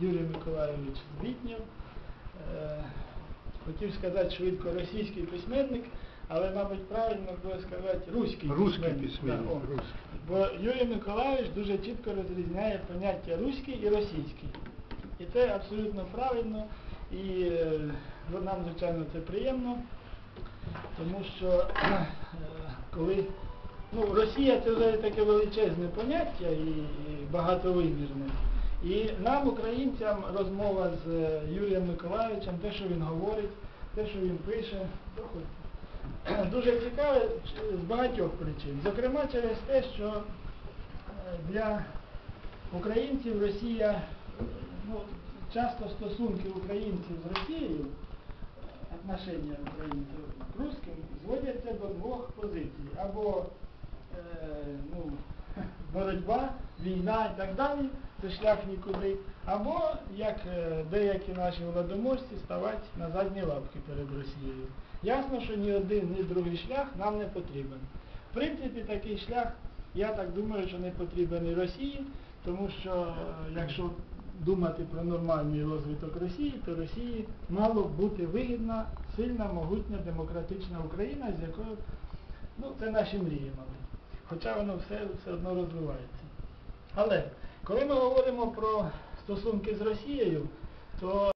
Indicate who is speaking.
Speaker 1: Юрій Миколайович Збітнєв. Е, Хотів сказати швидко російський письменник, але, мабуть, правильно буде сказати руський
Speaker 2: Русський
Speaker 1: письменник.
Speaker 2: письменник,
Speaker 1: Да, о.
Speaker 2: русський.
Speaker 1: Бо Юрій Миколайович дуже чітко розрізняє поняття руський і російський. І це абсолютно правильно. І е, нам, звичайно, це приємно, тому що е, коли ну, Росія це вже таке величезне поняття і, і багатовимірне. І нам, українцям, розмова з е, Юрієм Миколайовичем, те, що він говорить, те, що він пише, дуже цікаве е, з багатьох причин. Зокрема, через те, що е, для українців Росія, ну, часто стосунки українців з Росією, отношення українців к русским зводяться до двох позицій. Або е, ну, боротьба, війна і так далі, це шлях нікуди. Або, як е, деякі наші владоможці, ставати на задні лапки перед Росією. Ясно, що ні один, ні другий шлях нам не потрібен. В принципі, такий шлях, я так думаю, що не потрібен і Росії, тому що е, якщо думати про нормальний розвиток Росії, то Росії мало бути вигідна, сильна, могутня, демократична Україна, з якою ну, це наші мрії, мабуть. Хоча воно все, все одно розвивається. Але коли ми говоримо про стосунки з Росією, то